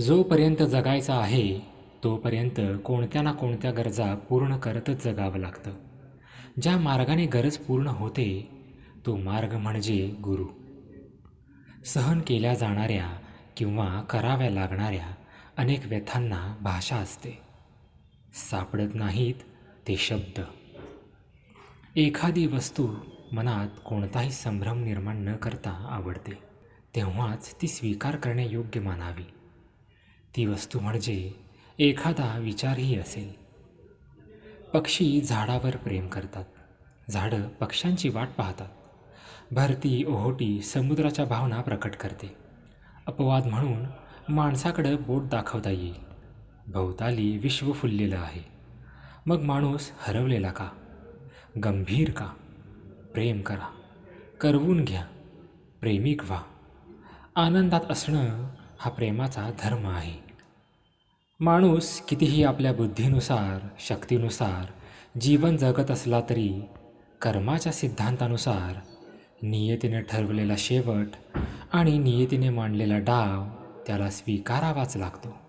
जोपर्यंत जगायचं आहे तोपर्यंत कोणत्या ना कोणत्या गरजा पूर्ण करतच जगावं लागतं. ज्या मार्गाने गरज पूर्ण होते तो मार्ग म्हणजे गुरु. सहन केल्या जाणाऱ्या किंवा कराव्या लागणाऱ्या अनेक व्यथांना भाषा असते. सापडत नाहीत ते शब्द. एखादी वस्तू मनात कोणताही संभ्रम निर्माण न करता आवडते तेव्हाच ती स्वीकार करण्यायोग्य मानावी. ती वस्तू म्हणजे एखादा विचारही असेल. पक्षी झाडावर प्रेम करतात. झाडं पक्ष्यांची वाट पाहतात. भरती ओहोटी समुद्राच्या भावना प्रकट करते. अपवाद म्हणून माणसाकडं बोट दाखवता येईल. भोवताली विश्व फुललेलं आहे. मग माणूस हरवलेला का? गंभीर का? प्रेम करा. करवून घ्या. प्रेमिक व्हा. आनंदात असणं हा प्रेमाचा धर्म आहे. माणूस कितीही आपल्या बुद्धीनुसार शक्तीनुसार जीवन जगत असला तरी कर्माच्या सिद्धांतानुसार नियतीने ठरवलेला शेवट आणि नियतीने मांडलेला डाव त्याला स्वीकारावाच लागतो.